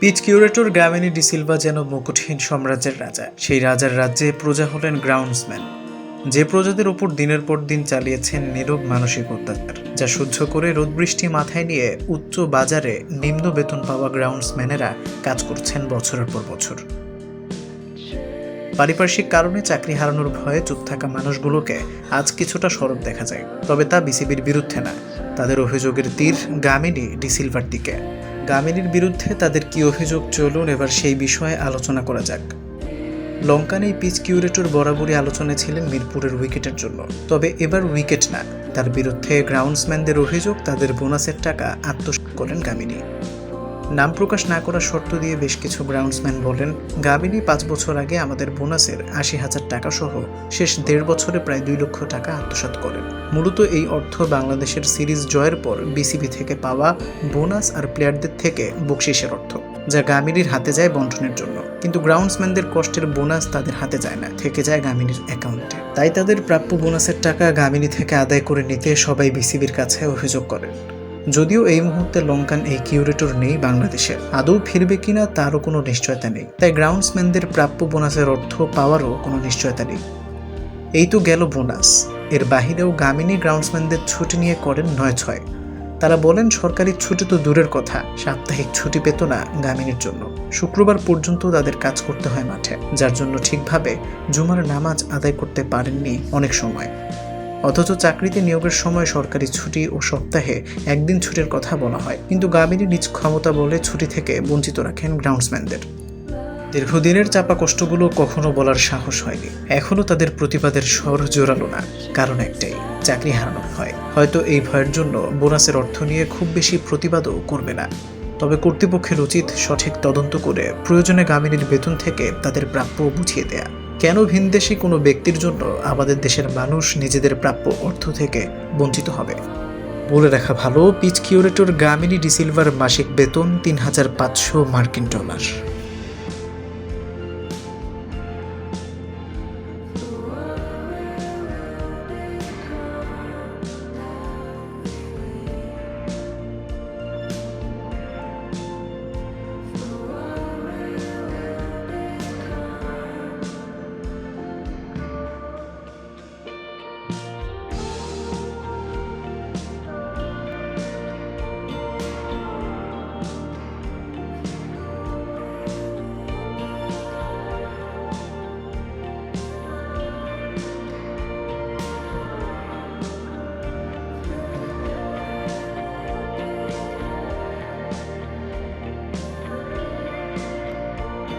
Pitch curator গ্রামিনী De Silva যেন মুকুটহীন সাম্রাজ্যের রাজা। সেই রাজার রাজ্যে প্রজা হলেন গ্রাউন্ডসম্যান, যে প্রজাদের ওপর দিনের পর দিন চালিয়েছেন নীরব মানসিক অত্যাচার, যা সহ্য করে রোদ বৃষ্টি মাথায় নিয়ে উচ্চ বাজারে নিম্ন বেতন পাওয়া গ্রাউন্ডসম্যানেরা কাজ করছেন বছরের পর বছর। পারিপার্শ্বিক কারণে চাকরি হারানোর ভয়ে চুপ থাকা মানুষগুলোকে আজ কিছুটা সরব দেখা যায়, তবে তা বিসিবির বিরুদ্ধে না। তাদের অভিযোগের তীর গামিনী ডিসিলভার দিকে। গামিনীর বিরুদ্ধে তাদের কি অভিযোগ চলুন, এবার সেই বিষয়ে আলোচনা করা যাক। লঙ্কান এই পিচ কিউরেটর বরাবরই আলোচনায় ছিলেন মিরপুরের উইকেটের জন্য। তবে এবার উইকেট না, তার বিরুদ্ধে গ্রাউন্ডসম্যানদের অভিযোগ, তাদের বোনাসের টাকা আত্মসাত করেন গামিনী। নাম প্রকাশ না করার শর্ত দিয়ে বেশ কিছু গ্রাউন্ডসম্যান বলেন, গাবিনী পাঁচ বছর আগে আমাদের বোনাসের আশি হাজার টাকা সহ শেষ দেড় বছরে প্রায় দুই লক্ষ টাকা আত্মসাৎ করেন। মূলত এই অর্থ বাংলাদেশের সিরিজ জয়ের পর বিসিবি থেকে পাওয়া বোনাস আর প্লেয়ারদের থেকে বকশিসের অর্থ, যা গামিনীর হাতে যায় বন্টনের জন্য। কিন্তু গ্রাউন্ডসম্যানদের কষ্টের বোনাস তাদের হাতে যায় না, থেকে যায় গামিনীর অ্যাকাউন্টে। তাই তাদের প্রাপ্য বোনাসের টাকা গামিনী থেকে আদায় করে নিতে সবাই বিসিবির কাছে অভিযোগ করেন। যদিও এই মুহূর্তে লঙ্কান এই কিউরেটর নেই বাংলাদেশে। আদৌ ফিরবে কিনা তারও কোনো নিশ্চয়তা নেই। তাই গ্রাউন্ডসম্যানদের প্রাপ্য বোনাসের অর্থ পাওয়ারও কোনো নিশ্চয়তা নেই। এই তো গেল বোনাস। এর বাহিরেও গামিনী গ্রাউন্ডসম্যানদের ছুটি নিয়ে করেন নয় ছয় তারা বলেন, সরকারি ছুটি তো দূরের কথা, সাপ্তাহিক ছুটি পেত না গামিনীর জন্য। শুক্রবার পর্যন্ত তাদের কাজ করতে হয় মাঠে, যার জন্য ঠিকভাবে জুমার নামাজ আদায় করতে পারেননি অনেক সময়। অথচ চাকরিতে নিয়োগের সময় সরকারি ছুটি ও সপ্তাহে একদিন ছুটির কথা বলা হয়। কিন্তু গামিনী নিজ ক্ষমতা বলে ছুটি থেকে বঞ্চিত রাখেন গ্রাউন্ডসম্যানদের দীর্ঘদিনের চাপা কষ্টগুলো কখনো বলার সাহস হয়নি। এখনও তাদের প্রতিবাদের স্বর জোরালো না। কারণ একটাই, চাকরি হারানোর হয় হয়তো এই ভয়ের জন্য বোনাসের অর্থ নিয়ে খুব বেশি প্রতিবাদও করবে না। তবে কর্তৃপক্ষের উচিত সঠিক তদন্ত করে প্রয়োজনে গামিনীর বেতন থেকে তাদের প্রাপ্য বুঝিয়ে দেয়া। কেন ভিনদেশি কোনো ব্যক্তির জন্য আমাদের দেশের মানুষ নিজেদের প্রাপ্য অর্থ থেকে বঞ্চিত হবে? বলে রাখা ভালো পিচ কিউরেটর গামিনী ডিসিলভার মাসিক বেতন তিন হাজার পাঁচশো মার্কিন ডলার।